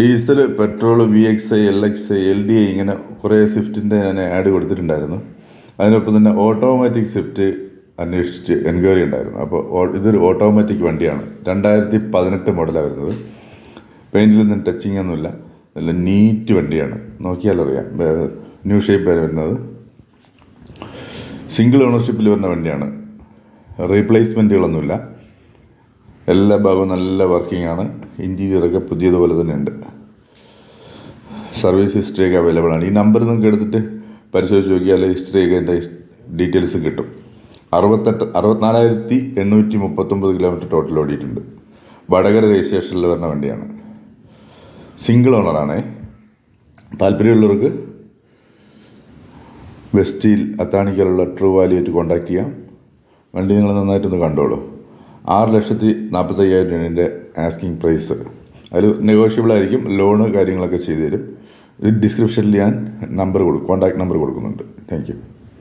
Diesel petrol V X I L X I L D I ഇങ്ങനെ കുറേ സ്വിഫ്റ്റിന്റെ ഞാൻ add കൊടുത്തിട്ടുണ്ടായിരുന്നു. അതിനൊപ്പം തന്നെ ഓട്ടോമാറ്റിക് സ്വിഫ്റ്റ് അന്വേഷിച്ച് എൻക്വയറി ഉണ്ടായിരുന്നു. അപ്പോൾ ഇതൊരു ഓട്ടോമാറ്റിക് വണ്ടിയാണ്. രണ്ടായിരത്തി പതിനെട്ട് മോഡലാണ് വരുന്നത്. പെയിന്റിലൊന്നും ടച്ചിങ് ഒന്നുമില്ല. നല്ല നീറ്റ് വണ്ടിയാണ്. നോക്കിയാലറിയാം ന്യൂ ഷേപ്പ് വരെ വരുന്നത്. സിംഗിൾ ഓണർഷിപ്പിൽ വരുന്ന വണ്ടിയാണ്. റീപ്ലേസ്മെന്റുകളൊന്നുമില്ല. എല്ലാ ഭാഗവും നല്ല വർക്കിംഗ് ആണ്. ഇന്റീരിയറൊക്കെ പുതിയതുപോലെ തന്നെ ഉണ്ട്. സർവീസ് ഹിസ്റ്ററിയൊക്കെ അവൈലബിൾ ആണ്. ഈ നമ്പർ നിങ്ങൾക്ക് എടുത്തിട്ട് പരിശോധിച്ച് നോക്കിയാൽ ഹിസ്റ്ററിയൊക്കെ അതിന്റെ ഡീറ്റെയിൽസ് കിട്ടും. അറുപത്തെട്ട് അറുപത്തിനാലായിരത്തി എണ്ണൂറ്റി മുപ്പത്തൊമ്പത് കിലോമീറ്റർ ടോട്ടൽ ഓടിയിട്ടുണ്ട്. വടകര രജിസ്ട്രേഷനിൽ വരുന്ന വണ്ടിയാണ്. സിംഗിൾ ഓണറാണേ താല്പര്യമുള്ളവർക്ക് വെസ്റ്റിൽ അത്താണിക്കലുള്ള ട്രൂ വാലിയായിട്ട് കോൺടാക്ട് ചെയ്യാം. വണ്ടി നിങ്ങൾ നന്നായിട്ടൊന്ന് കണ്ടോളൂ. ആറ് ലക്ഷത്തി നാൽപ്പത്തയ്യായിരം രൂപയാണ് ആസ്കിങ് പ്രൈസ് അതിൽ നെഗോഷ്യബിൾ ആയിരിക്കും. ലോണ് കാര്യങ്ങളൊക്കെ ചെയ്തു തരും ഡിസ്ക്രിപ്ഷനിൽ ഞാൻ നമ്പർ കൊടുക്കും കോൺടാക്ട് നമ്പർ കൊടുക്കുന്നുണ്ട്. Thank you